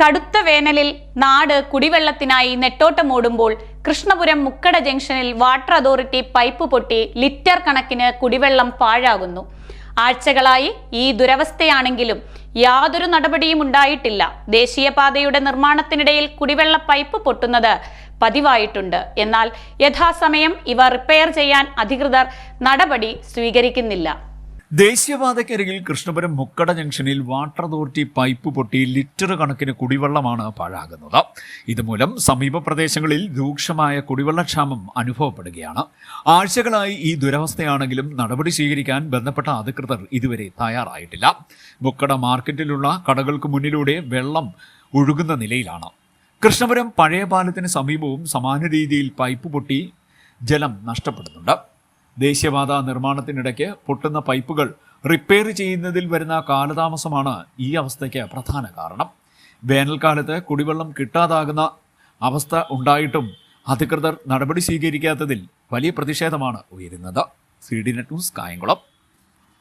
കടുത്ത വേനലിൽ നാട് കുടിവെള്ളത്തിനായി നെട്ടോട്ടമോടുമ്പോൾ കൃഷ്ണപുരം മുക്കട ജംഗ്ഷനിൽ വാട്ടർ അതോറിറ്റി പൈപ്പ് പൊട്ടി ലിറ്റർ കണക്കിന് കുടിവെള്ളം പാഴാകുന്നു. ആഴ്ചകളായി ഈ ദുരവസ്ഥയാണെങ്കിലും യാതൊരു നടപടിയും ഉണ്ടായിട്ടില്ല. ദേശീയപാതയുടെ നിർമ്മാണത്തിനിടയിൽ കുടിവെള്ള പൈപ്പ് പൊട്ടുന്നത് പതിവായിട്ടുണ്ട്. എന്നാൽ യഥാസമയം ഇവ റിപ്പയർ ചെയ്യാൻ അധികൃതർ നടപടി സ്വീകരിക്കുന്നില്ല. ദേശീയപാതയ്ക്കരികിൽ കൃഷ്ണപുരം മുക്കട ജംഗ്ഷനിൽ വാട്ടർ അതോറിറ്റി പൈപ്പ് പൊട്ടി ലിറ്റർ കണക്കിന് കുടിവെള്ളമാണ് പാഴാകുന്നത്. ഇതുമൂലം സമീപ പ്രദേശങ്ങളിൽ രൂക്ഷമായ കുടിവെള്ളക്ഷാമം അനുഭവപ്പെടുകയാണ്. ആഴ്ചകളായി ഈ ദുരവസ്ഥയാണെങ്കിലും നടപടി സ്വീകരിക്കാൻ ബന്ധപ്പെട്ട അധികൃതർ ഇതുവരെ തയ്യാറായിട്ടില്ല. മുക്കട മാർക്കറ്റിലുള്ള കടകൾക്ക് മുന്നിലൂടെ വെള്ളം ഒഴുകുന്ന നിലയിലാണ്. കൃഷ്ണപുരം പഴയ പാലത്തിന് സമീപവും സമാന രീതിയിൽ പൈപ്പ് പൊട്ടി ജലം നഷ്ടപ്പെടുന്നുണ്ട്. ദേശീയപാത നിർമ്മാണത്തിനിടയ്ക്ക് പൊട്ടുന്ന പൈപ്പുകൾ റിപ്പയർ ചെയ്യുന്നതിൽ വരുന്ന കാലതാമസമാണ് ഈ അവസ്ഥയ്ക്ക് പ്രധാന കാരണം. വേനൽക്കാലത്ത് കുടിവെള്ളം കിട്ടാതാകുന്ന അവസ്ഥ ഉണ്ടായിട്ടും അധികൃതർ നടപടി സ്വീകരിക്കാത്തതിൽ വലിയ പ്രതിഷേധമാണ് ഉയരുന്നത്. C D Net News Kayamkulam.